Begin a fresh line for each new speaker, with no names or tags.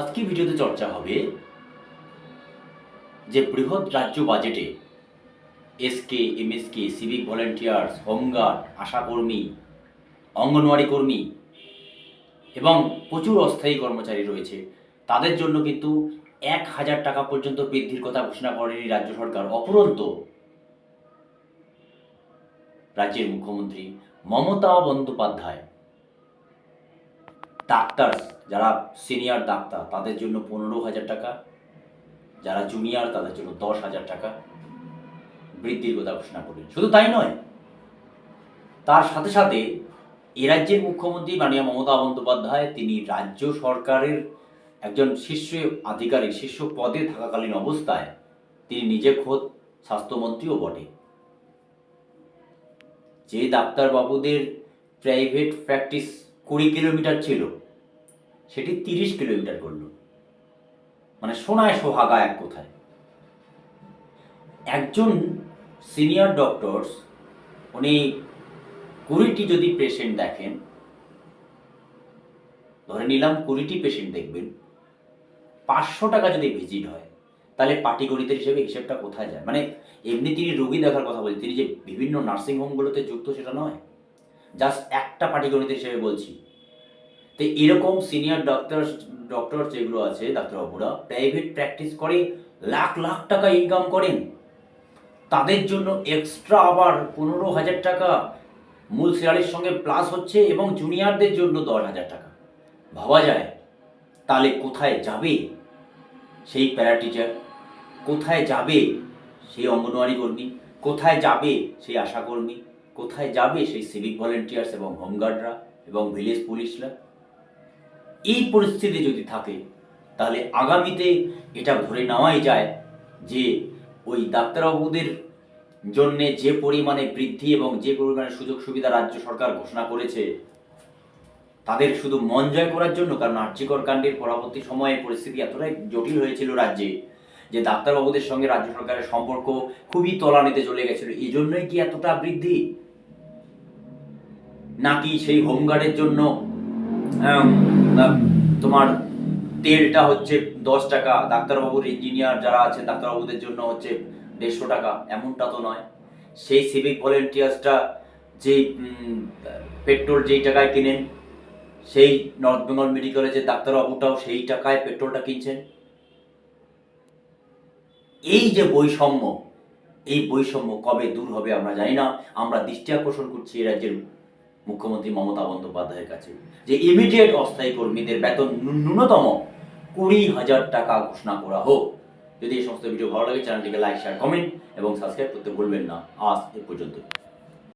আজকে ভিডিওতে চর্চা হবে? যে বৃহৎ রাজ্য বাজেটে SK MSK civic volunteers home guard আশাকর্মী, anganwadi কর্মী এবং প্রচুর অস্থায়ী কর্মচারী রয়েছে, তাদের জন্য কিন্তু এক হাজার টাকা পর্যন্ত বৃদ্ধির কথা ঘোষণা করেনি রাজ্য সরকার। অপরন্ত রাজ্যের মুখ্যমন্ত্রী মমতা বন্দ্যোপাধ্যায় ডাক্তার যারা সিনিয়র ডাক্তার, তাদের জন্য পনেরো হাজার টাকা। যারা জুনিয়র, তাদের জন্য দশ হাজার টাকা। বৃদ্ধির কথা ঘোষণা করলেন। শুধু তাই নয়, তার সাথে সাথে এ রাজ্যের মুখ্যমন্ত্রী মাননীয় মমতা বন্দ্যোপাধ্যায়, তিনি রাজ্য সরকারের একজন শীর্ষ আধিকারিক, শীর্ষ পদে থাকাকালীন অবস্থায় তিনি নিজে খোদ স্বাস্থ্যমন্ত্রীও বটে। যে ডাক্তারবাবুদের প্রাইভেট প্র্যাকটিস কুড়ি কিলোমিটার ছিল সেটি তিরিশ কিলোমিটার করল। মানে সোনায় সোহাগা এক কোথায়। একজন সিনিয়র ডক্টরস, উনি কুড়িটি যদি পেশেন্ট দেখেন, ধরে নিলাম কুড়িটি পেশেন্ট দেখবেন, পাঁচশো টাকা যদি ভিজিট হয়, তাহলে পাটিগণিতের হিসেবে হিসেবটা কোথায় যায়? মানে এমনি তিনি রোগী দেখার কথা বলছেন তিনি যে বিভিন্ন নার্সিংহোমগুলোতে যুক্ত সেটা নয়। জাস্ট একটা পাটিগণিতের হিসেবে বলছি। তো এরকম সিনিয়র ডক্টর ডক্টর যেগুলো আছে, ডাক্তারবাবুরা প্রাইভেট প্র্যাকটিস করে, লাখ লাখ টাকা ইনকাম করেন। তাদের জন্য এক্সট্রা আবার পনেরো হাজার টাকা মূল স্যালারির সঙ্গে প্লাস হচ্ছে এবং জুনিয়রদের জন্য দশ হাজার টাকা। ভাবা যায়, তাহলে কোথায় যাবে সেই প্যারা টিচার কোথায় যাবে সেই অঙ্গনওয়াড়ি কর্মী? কোথায় যাবে সেই আশাকর্মী? কোথায় যাবে সেই সিভিক ভলেন্টিয়ার্স এবং হোমগার্ডরা এবং ভিলেজ পুলিশরা এই পরিস্থিতি যদি থাকে, তাহলে আগামীতে এটা ধরে নেওয়াই যায় যে ওই ডাক্তারবাবুদের জন্য যে পরিমাণে বৃদ্ধি এবং যে পরিমাণে সুযোগ সুবিধা রাজ্য সরকার ঘোষণা করেছে, তাদের শুধু মন জয় করার জন্য, কারণ আর্যিকর কাণ্ডের পরবর্তী সময়ে পরিস্থিতি এতটাই জটিল হয়েছিল রাজ্যে যে ডাক্তারবাবুদের সঙ্গে রাজ্য সরকারের সম্পর্ক খুবই তলানিতে চলে গেছিল। এই জন্যই কি এতটা বৃদ্ধি? নাকি সেই হোমগার্ডের জন্য তোমার তেলটা হচ্ছে দশ টাকা, ডাক্তারবাবুর ইঞ্জিনিয়ার যারা আছে, ডাক্তারবাবুদের জন্য হচ্ছে দেড়শো টাকা, এমনটা তো নয়। সেই সিভিক ভলেন্টিয়ার্সটা যে পেট্রোল যেই টাকায় কিনেন, সেই নর্থ বেঙ্গল মেডিকেলে যে ডাক্তারবাবুটাও সেই টাকায় পেট্রোলটা কিনছেন। এই যে বৈষম্য, এই বৈষম্য কবে দূর হবে আমরা জানি না। আমরা দৃষ্টি আকর্ষণ করছি এই রাজ্যের মুখ্যমন্ত্রী মমতা বন্দ্যোপাধ্যায়ের কাছে, যে ইমিডিয়েট অস্থায়ী কর্মীদের বেতন ন্যূনতম কুড়ি হাজার টাকা ঘোষণা করা হোক। যদি এই সমস্ত ভিডিও ভালো লাগে চ্যানেলটিকে লাইক শেয়ার কমেন্ট এবং সাবস্ক্রাইব করতে ভুলবেন না। আজ এ পর্যন্ত